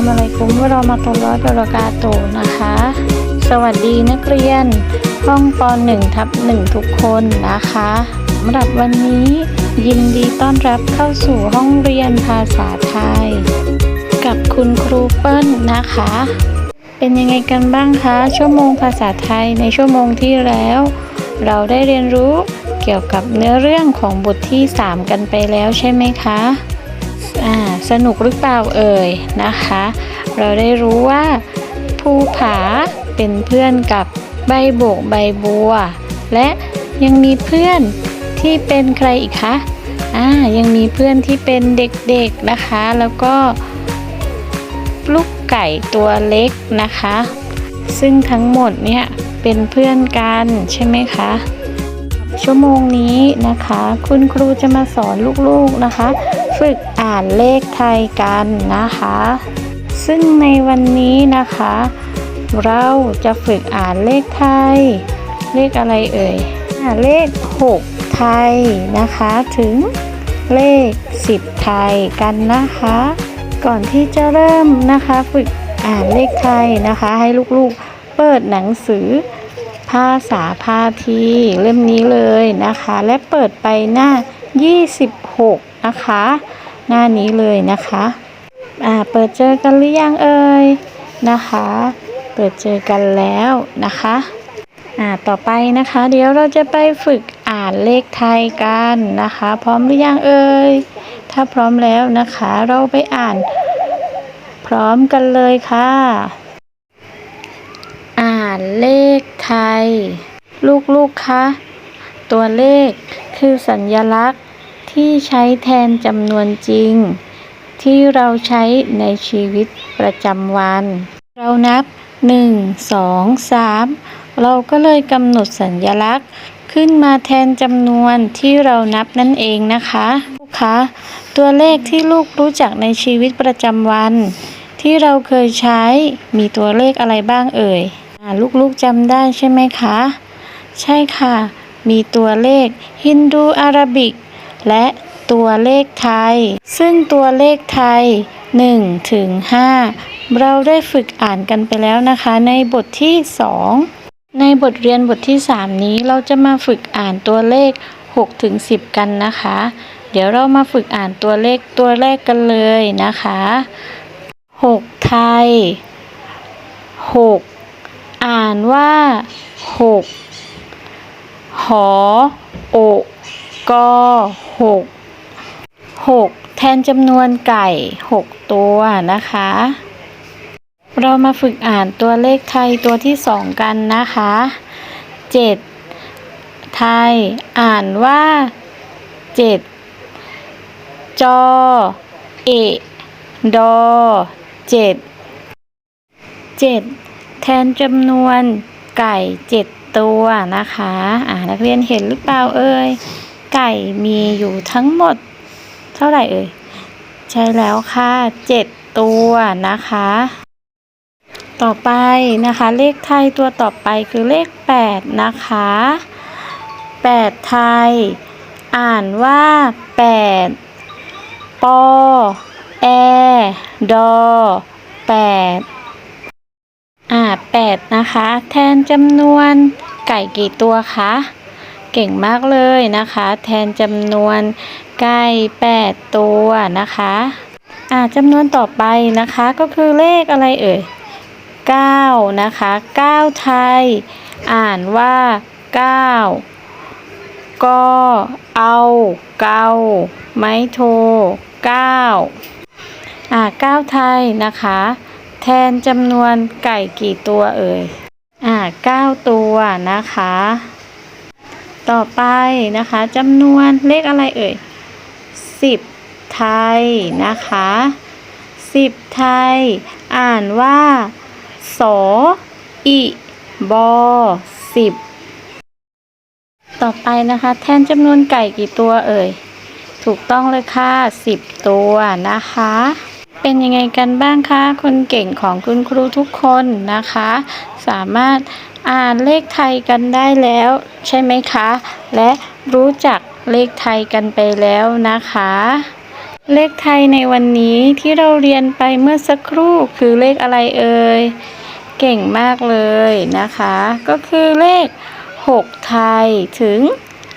ามอะลัยกุมวะเรามาตุลลอฮ์วะบราะกาตุฮ์นะคะ สวัสดีนักเรียน ห้องป .1 ทับ1ทุกคนนะคะสำหรับวันนี้ยินดีต้อนรับเข้าสู่ห้องเรียนภาษาไทย กับคุณครูเปิ้ลนะคะ เป็นยังไงกันบ้างคะ ชั่วโมงภาษาไทยในชั่วโมงที่แล้ว เราได้เรียนรู้เกี่ยวกับเนื้อเรื่องของบทที่ 3 กันไปแล้วใช่ไหมคะ สนุกหรือเปล่าเอ่ยนะคะ เราได้รู้ว่าภูผาเป็นเพื่อนกับใบโบกใบบัว และยังมีเพื่อนที่เป็นใครอีกคะอ่ายังมีเพื่อนที่เป็นเด็กๆนะคะ แล้วก็ลูกไก่ตัวเล็กนะคะ ซึ่งทั้งหมดเนี่ยเป็นเพื่อนกันใช่ไหมคะ ชั่วโมงนี้นะคะ คุณครูจะมาสอนลูกๆนะคะ ฝึกอ่านเลขไทยกันนะคะ ซึ่งในวันนี้นะคะ เราจะฝึกอ่านเลขไทย เลขอะไรเอ่ยเลข 6 ไทยนะคะถึงเลข 10 ไทยกันนะคะ ก่อนที่จะเริ่มนะคะ ฝึกอ่านเลขไทยนะคะ ให้ลูกๆเปิดหนังสือ ภาษาพาทีเล่มนี้เลยนะคะ และเปิดไปหน้า 26 นะคะ หน้านี้เลยนะคะอ่าเปิดเจอกันหรือยังเอ่ยนะคะ เปิดเจอกันแล้วนะคะอ่าต่อไปนะคะ เดี๋ยวเราจะไปฝึกอ่านเลขไทยกันนะคะ พร้อมหรือยังเอ่ยถ้าพร้อมแล้วนะคะ เราไปอ่านพร้อมกันเลยค่ะ อ่านเลข ทย ลูกๆ คะ ตัวเลขคือสัญลักษณ์ที่ใช้แทนจำนวนจริง ที่เราใช้ในชีวิตประจำวัน เรานับ 1 2 3 เราก็เลยกำหนดสัญลักษณ์ขึ้นมาแทนจำนวนที่เรานับนั่นเองนะคะลูกคะตัวเลขที่ลูกรู้จักในชีวิตประจำวัน ที่เราเคยใช้มีตัวเลขอะไรบ้างเอ่ย ลูกๆจำได้ใช่ไหมคะ ใช่ค่ะ มีตัวเลขฮินดูอาราบิก และตัวเลขไทย ซึ่งตัวเลขไทย1ถึง5เราได้ฝึกอ่านกันไปแล้วนะคะ ในบทที่ 2 ในบทเรียนบทที่ 3 นี้เราจะมาฝึกอ่านตัวเลข6ถึง10 กันนะคะ เดี๋ยวเรามาฝึกอ่านตัวเลขตัวแรกกันเลยนะคะ 6 ไทย 6 อ่านว่า6หอโอกอหกหกแทนจำนวนไก่หกตัวนะคะ เรามาฝึกอ่านตัวเลขไทยตัวที่สองกันนะคะเจ็ดไทย อ่านว่าเจ็ดจอเอดอเจ็ดเจ็ด แทนจำนวนไก่เจ็ดตัวนะคะ อ่านักเรียนเห็นหรือเปล่าเอ่ย ไก่มีอยู่ทั้งหมด เท่าไหร่เอ่ย ใช่แล้วค่ะเจ็ดตัวนะคะ ต่อไปนะคะ เลขไทยตัวต่อไปคือเลขแปดนะคะแปดไทย อ่านว่าแปดปอแอดอแปด อ่าแปดนะคะ แทนจำนวนไก่กี่ตัวคะ เก่งมากเลยนะคะ แทนจำนวนไก่แปดตัวนะคะอ่าจำนวนต่อไปนะคะก็คือเลขอะไรเอ่ยเก้านะคะเก้าไทย อ่านว่าเก้าก็เอาเกาไม้โทเก้าอ่าเก้าไทยนะคะ แทนจำนวนไก่กี่ตัวเอ่ย อ่าเก้าตัวนะคะ ต่อไปนะคะจำนวนเลขอะไรเอ่ยสิบไทยนะคะสิบไทย อ่านว่า สออิบอสิบต่อไปนะคะ แทนจำนวนไก่กี่ตัวเอ่ย ถูกต้องเลยค่ะสิบตัวนะคะ เป็นยังไงกันบ้างคะคนเก่งของคุณครูทุกคนนะคะ สามารถอ่านเลขไทยกันได้แล้ว ใช่ไหมคะ และรู้จักเลขไทยกันไปแล้วนะคะ เลขไทยในวันนี้ที่เราเรียนไปเมื่อสักครู่คือเลขอะไรเอ่ยเก่งมากเลยนะคะ ก็คือเลข 6 ไทยถึง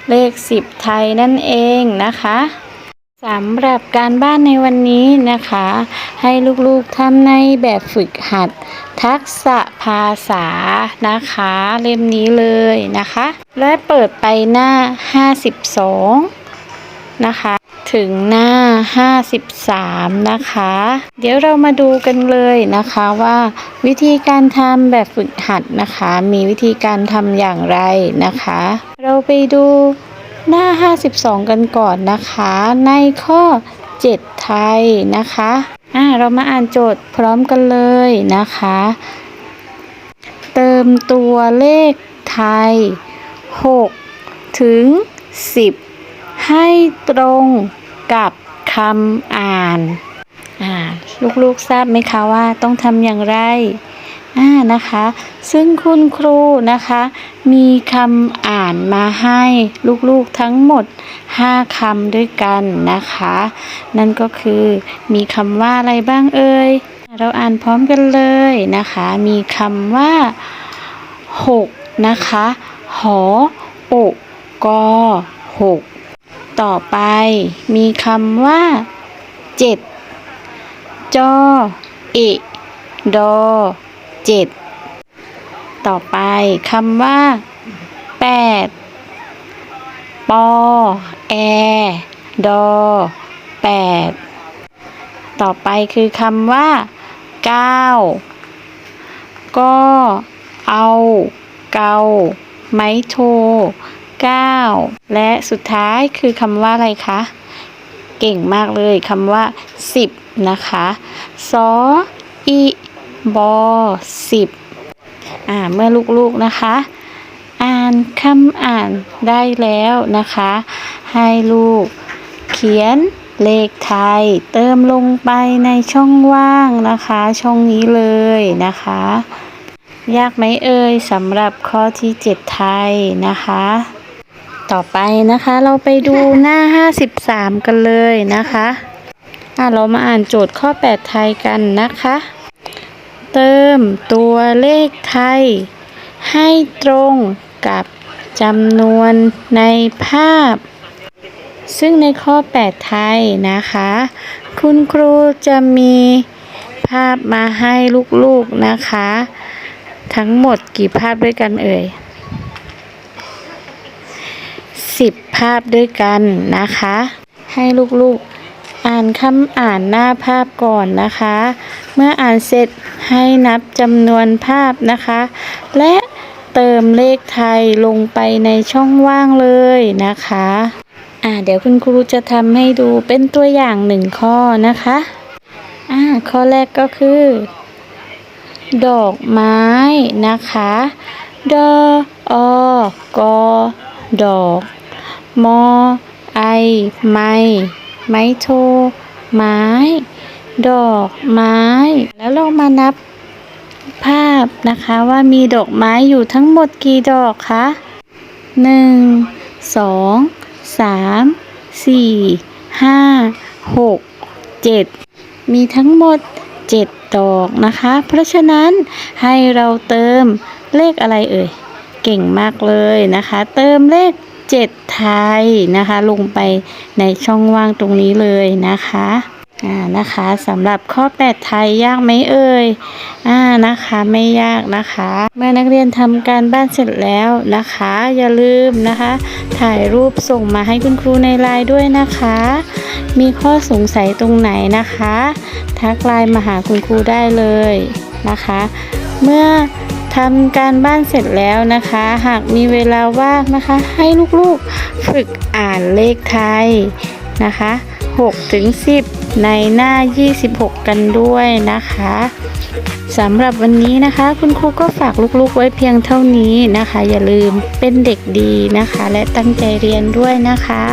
เลข 10 ไทยนั่นเองนะคะ สำหรับการบ้านในวันนี้นะคะ ให้ลูกๆทำในแบบฝึกหัด ทักษะภาษานะคะ เล่มนี้เลยนะคะ และเปิดไปหน้า 52 นะคะ ถึงหน้า 53 นะคะ เดี๋ยวเรามาดูกันเลยนะคะว่า วิธีการทำแบบฝึกหัดนะคะ มีวิธีการทำอย่างไรนะคะ เราไปดู หน้า 52 กันก่อนนะคะ ในข้อ 7 ไทยนะคะอ่าเรามาอ่านโจทย์พร้อมกันเลยนะคะ เติมตัวเลขไทย 6 ถึง 10 ให้ตรงกับคำอ่าน อ่า ลูกๆทราบไหมคะว่าต้องทำอย่างไร อ่านะคะ ซึ่งคุณครูนะคะ มีคำอ่านมาให้ลูกๆทั้งหมด 5คำด้วยกันนะคะ นั่นก็คือมีคำว่าอะไรบ้างเอ่ยเราอ่านพร้อมกันเลยนะคะ มีคำว่า6นะคะ หออกกอหกต่อไปมีคำว่า7จอเอดอ เจ็ดต่อไปคำว่า 8 ปอ แอ ดอแปดต่อไปคือคำว่า 9 ก็ เอา เกา ไม้โท 9 และสุดท้ายคือคำว่าอะไรคะเก่งมากเลยคำว่า 10 นะคะสออี บอสิบอ่าเมื่อลูกๆนะคะ อ่านคำอ่านได้แล้วนะคะ ให้ลูกเขียนเลขไทย เติมลงไปในช่องว่างนะคะ ช่องนี้เลยนะคะ ยากไหมเอ่ยสำหรับข้อที่ 7 ไทยนะคะ ต่อไปนะคะเราไปดูหน้า 53 กันเลยนะคะอะเรามาอ่านโจทย์ข้อ 8 ไทยกันนะคะ เติมตัวเลขไทย ให้ตรงกับจำนวนในภาพ ซึ่งในข้อ 8 ไทยนะคะ คุณครูจะมีภาพมาให้ลูกๆนะคะ ทั้งหมดกี่ภาพด้วยกันเอ่ย10 ภาพด้วยกันนะคะ ให้ลูกๆอ่านคำอ่านหน้าภาพก่อนนะคะ เมื่ออ่านเสร็จ ให้นับจำนวนภาพนะคะ และเติมเลขไทยลงไปในช่องว่างเลยนะคะอ่าเดี๋ยวคุณครูจะทำให้ดูเป็นตัวอย่างหนึ่งข้อนะคะอ่าข้อแรกก็คือ ดอกไม้นะคะดอออกอดอกมอไอ ไม้ ไม้โท ไม้ ดอกไม้ แล้วเรามานับภาพนะคะว่ามีดอกไม้อยู่ทั้งหมดกี่ดอกคะหนึ่งสองสามสี่ห้าหกเจ็ดมีทั้งหมด7ดอกนะคะ เพราะฉะนั้นให้เราเติมเลขอะไรเอ่ย เก่งมากเลยนะคะ เติมเลข7ไทยนะคะ ลงไปในช่องว่างตรงนี้เลยนะคะ อ่านะคะสำหรับข้อ 8 ไทยยากไหมเอ่ยอ่านะคะไม่ยากนะคะ เมื่อนักเรียนทำการบ้านเสร็จแล้วนะคะ อย่าลืมนะคะ ถ่ายรูปส่งมาให้คุณครูในไลน์ด้วยนะคะ มีข้อสงสัยตรงไหนนะคะ ทักไลน์มาหาคุณครูได้เลยนะคะ เมื่อทำการบ้านเสร็จแล้วนะคะ หากมีเวลาว่างนะคะ ให้ลูกๆฝึกอ่านเลขไทยนะคะ 6ถึง10 ในหน้า 26 กันด้วยนะคะสำหรับวันนี้นะคะ คุณครูก็ฝากลูกๆไว้เพียงเท่านี้นะคะ อย่าลืมเป็นเด็กดีนะคะ และตั้งใจเรียนด้วยนะคะ